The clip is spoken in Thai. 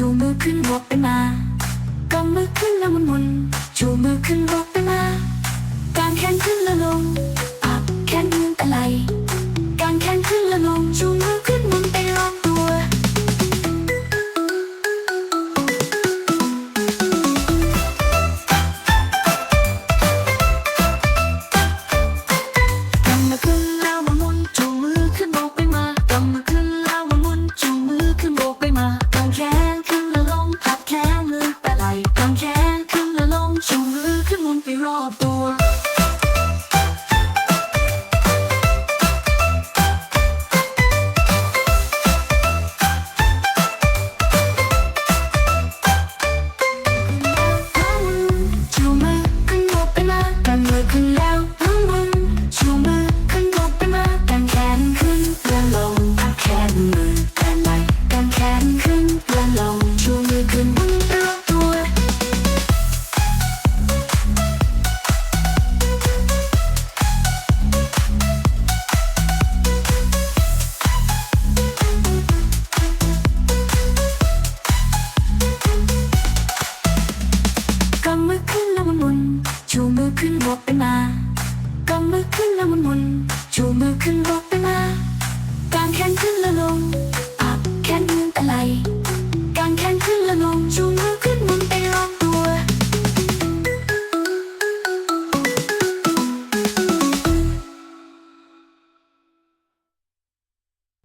ชูมือขึ้นหัวไปมา กำมือขึ้นแล้วมุนมุนชูมือ ไปรอบตัว